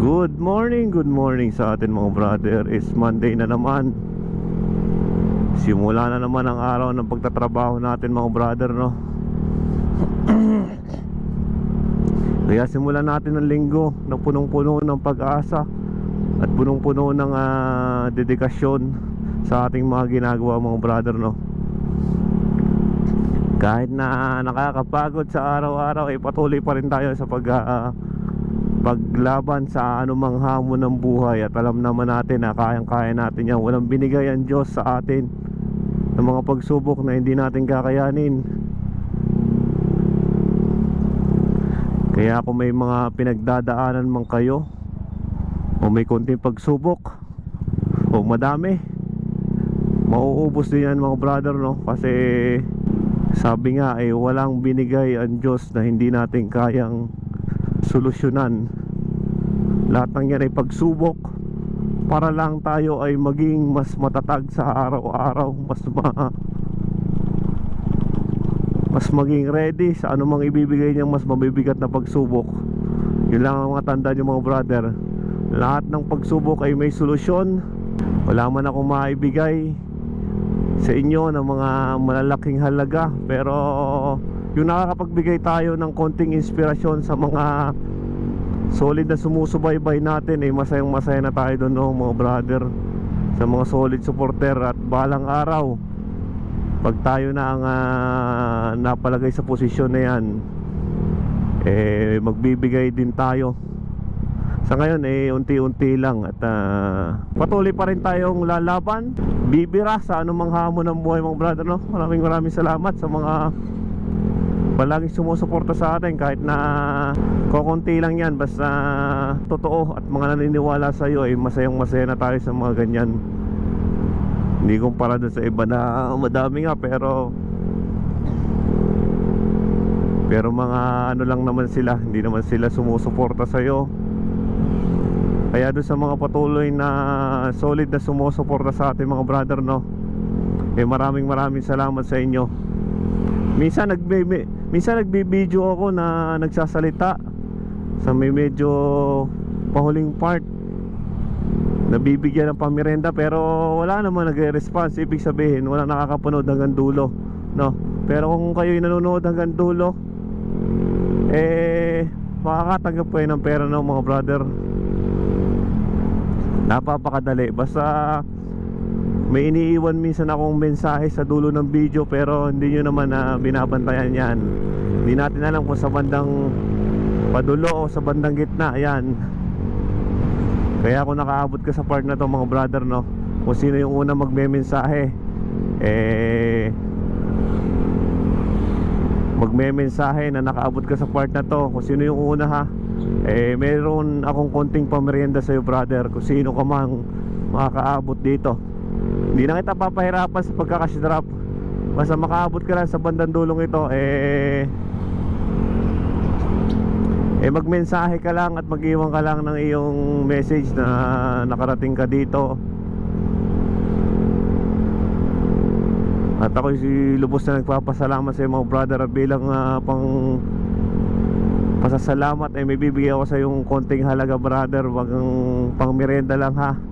Good morning, good morning sa atin mga brother. It's Monday na naman. Simula na naman ang araw ng pagtatrabaho natin mga brother no? Kaya simulan natin ang linggo na punong-puno ng pag-asa At punong-puno ng ah, dedikasyon sa ating mga ginagawa mga brother no? Kahit na nakakapagod sa araw-araw ay patuloy pa rin tayo sa pag ah, paglaban sa anumang hamon ng buhay at alam naman natin na kayang-kaya natin yan. Walang binigay ang Diyos sa atin ng mga pagsubok na hindi natin kakayanin. Kaya kung may mga pinagdadaanan man kayo o may konting pagsubok o madami mauubos din yan mga brother no? Kasi sabi nga ay walang binigay ang Diyos na hindi natin kayang solusyonan. Lahat ng yan ay pagsubok para lang tayo ay maging mas matatag sa araw-araw mas ma mas maging ready sa anumang ibibigay niyang mas mabibigat na pagsubok. Yun lang ang mga tanda niyo mga brother. Lahat ng pagsubok ay may solusyon. Wala man akong maibigay sa inyo ng mga malalaking halaga pero yung nakakapagbigay tayo ng konting inspirasyon sa mga solid na sumusubaybay natin eh masayang masaya na tayo doon no, mga brother sa mga solid supporter. At balang araw pag tayo na ang ah, napalagay sa posisyon na yan eh magbibigay din tayo. Sa ngayon eh unti-unti lang at ah, patuloy pa rin tayong lalaban bibira sa anumang hamon ng buhay mga brother no? Maraming maraming salamat sa mga palaging sumusuporta sa atin kahit na kokonti lang yan basta totoo at mga naniniwala sa iyo ay masayang masaya na tayo sa mga ganyan. Hindi kumpara dun sa iba na madami nga pero pero mga ano lang naman sila hindi naman sila sumusuporta sa iyo kaya doon sa mga patuloy na solid na sumusuporta sa ating mga brother no eh maraming maraming salamat sa inyo. Minsan nagbe minsan nagbi-video ako na nagsasalita sa may medyo pahuling part. Nabibigyan ng pamirenda pero wala naman nagre-response. Ibig sabihin wala nakakapanood hanggang dulo no? Pero kung kayo'y nanonood hanggang dulo eh makakatanggap kayo ng pera ng mga brother? Napapakadali. Basta may iniiwan minsan akong mensahe sa dulo ng video pero hindi nyo naman na binabantayan yan. Hindi natin alam kung sa bandang padulo o sa bandang gitna yan kaya kung nakaabot ka sa part na to mga brother no? Kung sino yung una magme-mensahe eh magme-mensahe na nakaabot ka sa part na to. Kung sino yung una ha? Eh meron akong konting pamerienda sa iyo brother. Kung sino ka mang makakaabot dito hindi na kita papahirapan sa pagkakash-drop Basta makaabot ka lang sa bandang dulong ito Eh Eh magmensahe ka lang at mag-iwan ka lang ng iyong message na nakarating ka dito. At ako si lubos na nagpapasalamat sa mga brother. Bilang ah, pang pasasalamat ay may bibigay ako sa yung konting halaga brother. Wag ang pang merenda lang ha